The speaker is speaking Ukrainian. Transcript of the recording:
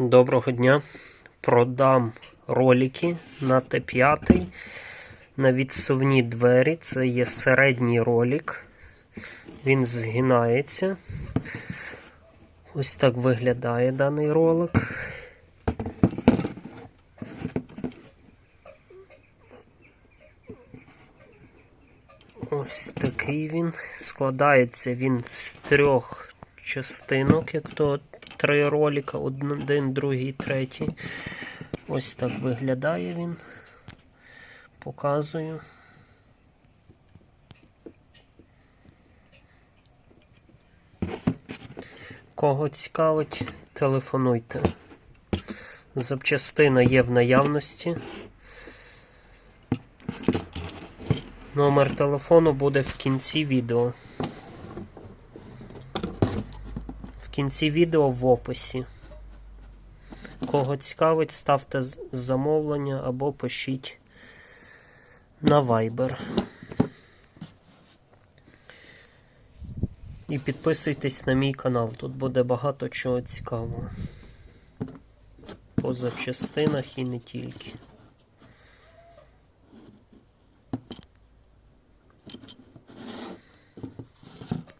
Доброго дня. Продам ролики на Т5 на відсувні двері. Це є середній ролик. Він згинається. Ось так виглядає даний ролик. Ось такий він. Складається він з трьох частинок, як то три ролика, один, другий, третій. Ось так виглядає він. Показую. Кого цікавить, телефонуйте. Запчастина є в наявності. Номер телефону буде в кінці відео. В кінці відео в описі. Кого цікавить, ставте замовлення або пишіть на Viber. І підписуйтесь на мій канал. Тут буде багато чого цікавого. По запчастинах і не тільки.